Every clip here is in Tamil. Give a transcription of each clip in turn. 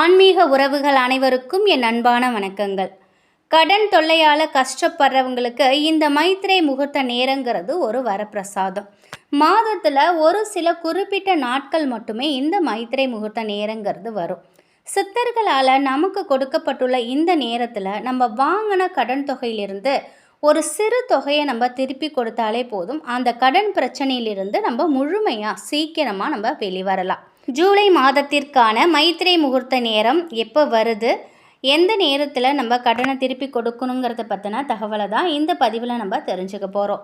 ஆன்மீக உறவுகள் அனைவருக்கும் என் அன்பான வணக்கங்கள். கடன் தொல்லையால் கஷ்டப்படுறவங்களுக்கு இந்த மைத்திரை முகூர்த்த நேரங்கிறது ஒரு வரப்பிரசாதம். மாதத்தில் ஒரு சில குறிப்பிட்ட நாட்கள் மட்டுமே இந்த மைத்திரை முகூர்த்த நேரங்கிறது வரும். சித்தர்களால் நமக்கு கொடுக்கப்பட்டுள்ள இந்த நேரத்தில் நம்ம வாங்கின கடன் தொகையிலிருந்து ஒரு சிறு தொகையை நம்ம திருப்பி கொடுத்தாலே போதும். அந்த கடன் பிரச்சனையிலிருந்து நம்ம முழுமையாக சீக்கிரமாக நம்ம வெளிவரலாம் ஜூலை மாதத்திற்கான மைத்திரை முகூர்த்த நேரம் எப்போ வருது? எந்த நேரத்தில் நம்ம கடனை திருப்பி கொடுக்கணுங்கிறத பற்றின தகவலை தான் இந்த பதிவில் நம்ம தெரிஞ்சுக்க போகிறோம்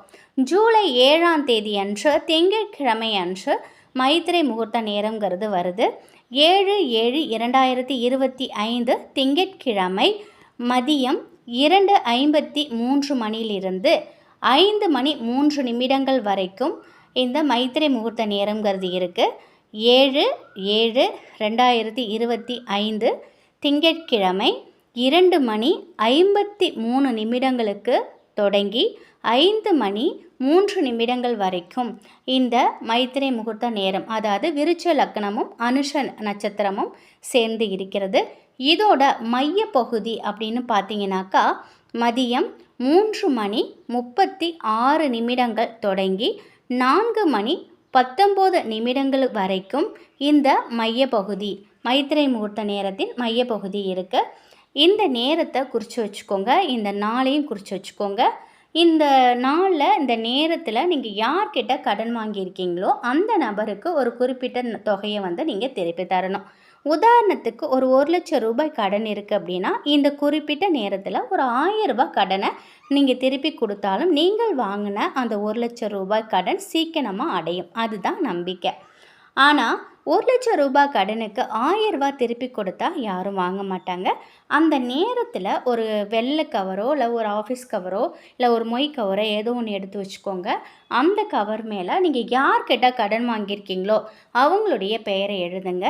ஜூலை ஏழாம் தேதி அன்று திங்கட்கிழமை அன்று மைத்திரை முகூர்த்த நேரங்கிறது வருது. ஏழு ஏழு இரண்டாயிரத்தி இருபத்தி ஐந்து திங்கட்கிழமை மதியம் இரண்டு ஐம்பத்தி மூன்று மணியிலிருந்து ஐந்து மணி மூன்று நிமிடங்கள் வரைக்கும் இந்த மைத்திரை முகூர்த்த நேரங்கிறது இருக்குது ஏழு ஏழு ரெண்டாயிரத்தி இருபத்தி ஐந்து திங்கட்கிழமை இரண்டு மணி ஐம்பத்தி மூணு நிமிடங்களுக்கு தொடங்கி ஐந்து மணி மூன்று நிமிடங்கள் வரைக்கும் இந்த மைத்திரை முகூர்த்த நேரம் அதாவது விருச்ச லக்னமும் அனுஷ நட்சத்திரமும் சேர்ந்து இருக்கிறது. இதோட மைய பகுதி அப்படின்னு பார்த்தீங்கன்னாக்கா மதியம் மூன்று மணி முப்பத்தி ஆறு நிமிடங்கள் தொடங்கி நான்கு மணி பத்தொம்போது நிமிடங்கள் வரைக்கும் இந்த மையப்பகுதி மைத்திரை முகூர்த்த நேரத்தின் மையப்பகுதி இருக்குது இந்த நேரத்தை குறித்து வச்சுக்கோங்க. இந்த நாளையும் குறித்து வச்சுக்கோங்க. இந்த நாளில் இந்த நேரத்தில் நீங்கள் யார்கிட்ட கடன் வாங்கியிருக்கீங்களோ அந்த நபருக்கு ஒரு குறிப்பிட்ட தொகையை வந்து நீங்கள் திருப்பி தரணும். உதாரணத்துக்கு ஒரு ஒரு லட்சம் ரூபாய் கடன் இருக்குது அப்படின்னா இந்த குறிப்பிட்ட நேரத்தில் ஒரு ஆயிரம் ரூபாய் கடனை நீங்கள் திருப்பி கொடுத்தாலும் நீங்கள் வாங்கின அந்த ஒரு லட்சம் ரூபாய் கடன் சீக்கிரமாக அடையும். அதுதான் நம்பிக்கை. ஆனால் ஒரு லட்சம் ரூபாய் கடனுக்கு ஆயிரம் ரூபாய் திருப்பி கொடுத்தா யாரும் வாங்க மாட்டாங்க. அந்த நேரத்தில் ஒரு வெள்ளை கவரோ இல்லை ஒரு ஆஃபீஸ் கவரோ இல்லை ஒரு மொய் கவரோ ஏதோ ஒன்று எடுத்து வச்சுக்கோங்க. அந்த கவர் மேலே நீங்கள் யார்கிட்ட கடன் வாங்கியிருக்கீங்களோ அவங்களுடைய பெயரை எழுதுங்க.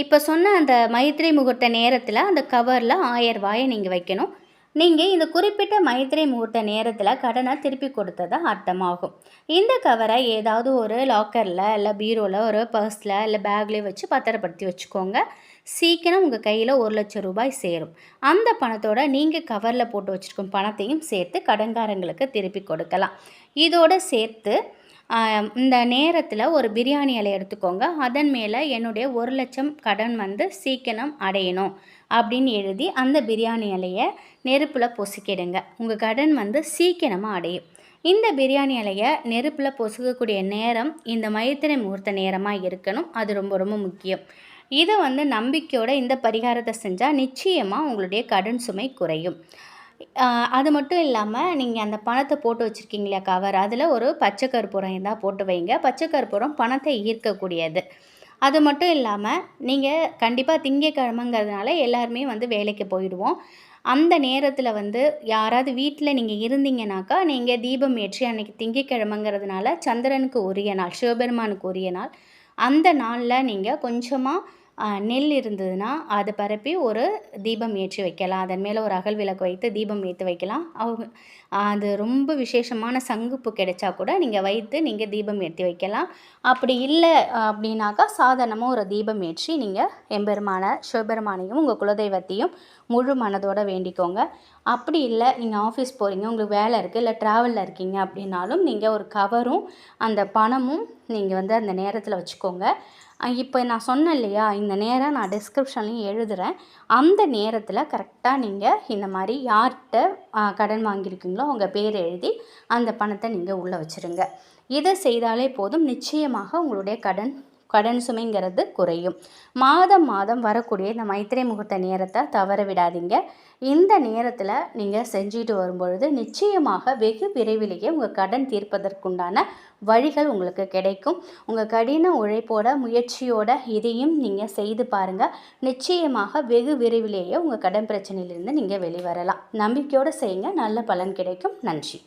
இப்போ சொன்ன அந்த மைத்திரை முகூர்த்த நேரத்தில் அந்த கவரில் ஆயிரம் ரூபாயை நீங்கள் வைக்கணும். நீங்கள் இந்த குறிப்பிட்ட மைத்திரை முகூர்த்த நேரத்தில் கடனை திருப்பி கொடுத்ததா அர்த்தமாகும். இந்த கவரை ஏதாவது ஒரு லாக்கரில் இல்லை பீரோவில் ஒரு பர்ஸில் இல்லை பேக்லேயே வச்சு பத்திரப்படுத்தி வச்சுக்கோங்க. சீக்கிரம் உங்கள் கையில் ஒரு லட்சம் ரூபாய் சேரும். அந்த பணத்தோட நீங்கள் கவரில் போட்டு வச்சுருக்கும் பணத்தையும் சேர்த்து கடன்காரங்களுக்கு திருப்பி கொடுக்கலாம். இதோடு சேர்த்து இந்த நேரத்தில் ஒரு பிரியாணி இலை எடுத்துக்கோங்க. அதன் மேலே என்னுடைய ஒரு லட்சம் கடன் வந்து சீக்கிரம் அடையணும் அப்படின்னு எழுதி அந்த பிரியாணி இலையை நெருப்பில் பொசுக்கிடுங்க. உங்கள் கடன் வந்து சீக்கிரமாக அடையும். இந்த பிரியாணி இலையை நெருப்பில் பொசுக்கக்கூடிய நேரம் இந்த மைத்திரை முகூர்த்த நேரமாக இருக்கணும். அது ரொம்ப ரொம்ப முக்கியம். இதை வந்து நம்பிக்கையோட இந்த பரிகாரத்தை செஞ்சால் நிச்சயமாக உங்களுடைய கடன் சுமை குறையும். அது மட்டும் இல்லாமல் நீங்கள் அந்த பணத்தை போட்டு வச்சுருக்கீங்களா கவர் அதில் ஒரு பச்சை கற்பூரம் இருந்தால் போட்டு வைங்க. பச்சை கற்பூரம் பணத்தை ஈர்க்கக்கூடியது. அது மட்டும் இல்லாமல் நீங்கள் கண்டிப்பாக திங்கக்கிழமைங்கிறதுனால எல்லாருமே வந்து வேலைக்கு போயிடுவோம். அந்த நேரத்தில் வந்து யாராவது வீட்டில் நீங்கள் இருந்தீங்கனாக்கா நீங்கள் தீபம் ஏற்றி அன்றைக்கி திங்கக்கிழமைங்கிறதுனால சந்திரனுக்கு உரிய நாள் சிவபெருமானுக்கு உரிய நாள். அந்த நாளில் நீங்கள் கொஞ்சமாக நெல் இருந்ததுன்னா அதை பரப்பி ஒரு தீபம் ஏற்றி வைக்கலாம். அதன் மேலே ஒரு அகல் விளக்கு வைத்து தீபம் ஏற்றி வைக்கலாம். அவங்க அது ரொம்ப விசேஷமான சங்குப்பு கிடைச்சா கூட நீங்கள் வைத்து நீங்கள் தீபம் ஏற்றி வைக்கலாம். அப்படி இல்லை அப்படின்னாக்கா சாதாரணமாக ஒரு தீபம் ஏற்றி நீங்கள் எம்பெருமான சிவபெருமானையும் உங்கள் குலதெய்வத்தையும் முழு மனதோடு வேண்டிக்கோங்க. அப்படி இல்லை நீங்கள் ஆஃபீஸ் போகிறீங்க உங்களுக்கு வேலை இருக்குது இல்லை ட்ராவலில் இருக்கீங்க அப்படின்னாலும் நீங்கள் ஒரு கவரும் அந்த பணமும் நீங்கள் வந்து அந்த நேரத்தில் வச்சுக்கோங்க. இப்போ நான் சொன்னேன் இல்லையா இந்த நேரம் நான் டிஸ்கிரிப்ஷன்லையும் எழுதுகிறேன் அந்த நேரத்தில் கரெக்டாக நீங்கள் இந்த மாதிரி யார்கிட்ட கடன் வாங்கியிருக்கீங்களோ அவங்க பேர் எழுதி அந்த பணத்தை நீங்கள் உள்ளே வச்சுருங்க. இதை செய்தாலே போதும். நிச்சயமாக உங்களுடைய கடன் கடன் சுமைங்கிறது குறையும். மாதம் மாதம் வரக்கூடிய இந்த மைத்திரை முகூர்த்த நேரத்தை தவற விடாதீங்க. இந்த நேரத்தில் நீங்கள் செஞ்சுட்டு வரும்பொழுது நிச்சயமாக வெகு விரைவிலேயே உங்கள் கடன் தீர்ப்பதற்குண்டான வழிகள் உங்களுக்கு கிடைக்கும். உங்கள் கடின உழைப்போட முயற்சியோட இதையும் நீங்கள் செய்து பாருங்கள் நிச்சயமாக வெகு விரைவிலேயே உங்கள் கடன் பிரச்சனையிலிருந்து நீங்கள் வெளிவரலாம். நம்பிக்கையோடு செய்யுங்க. நல்ல பலன் கிடைக்கும். நன்றி.